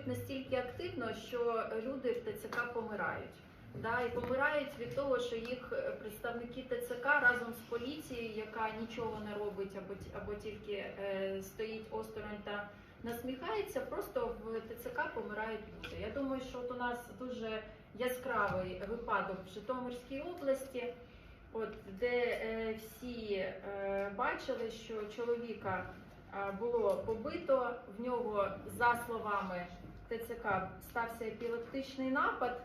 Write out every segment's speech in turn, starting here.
працюють настільки активно, що люди в ТЦК помирають. Да, і помирають від того, що їх е, представники ТЦК разом з поліцією, яка нічого не робить або, або тільки е, стоїть осторонь та насміхається, просто в ТЦК помирають люди. Я думаю, що от у нас дуже яскравий випадок в Житомирській області, от де е, всі е, бачили, що чоловіка е, було побито, в нього, за словами ТЦК, стався епілептичний напад.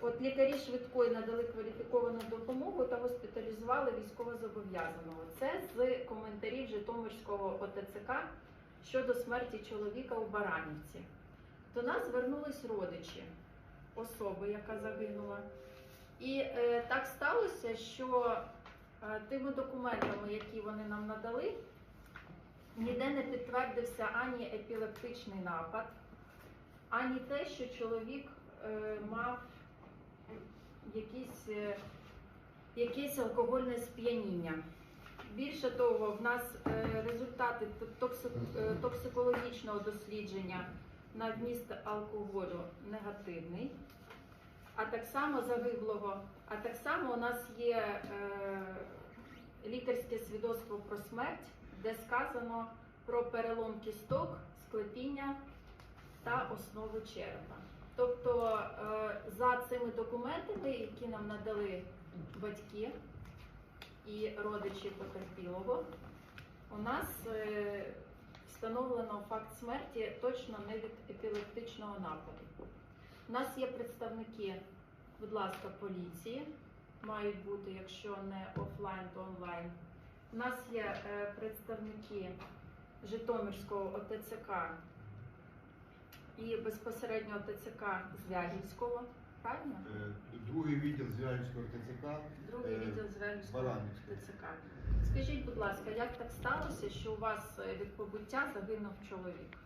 От лікарі швидкої надали кваліфіковану допомогу та госпіталізували військовозобов'язаного. Це з коментарів Житомирського ОТЦК щодо смерті чоловіка у Баранівці. До нас звернулись родичі особи, яка загинула. І е, так сталося, що е, тими документами, які вони нам надали, ніде не підтвердився ані епілептичний напад, ані те, що чоловік е, мав якісь, е, якесь алкогольне сп'яніння. Більше того, в нас е, результати е, токсикологічного дослідження на вміст алкоголю негативний, а так само загиблого. А так само у нас є е, лікарське свідоцтво про смерть, де сказано про перелом кісток, склепіння та основи черепа. Тобто е, за цими документами, які нам надали батьки і родичі потерпілого, у нас е, встановлено факт смерті точно не від епілептичного нападу. У нас є представники, будь ласка, поліції, мають бути, якщо не офлайн, то онлайн. У нас є е, представники Житомирського ОТЦК і безпосередньо ТЦК Звягінського. правильно? Е, Другий відділ Звягінського ТЦК. Другий Е, відділ Звягінського ТЦК. Скажіть, будь ласка, як так сталося, що у вас е, від побуття загинув чоловік?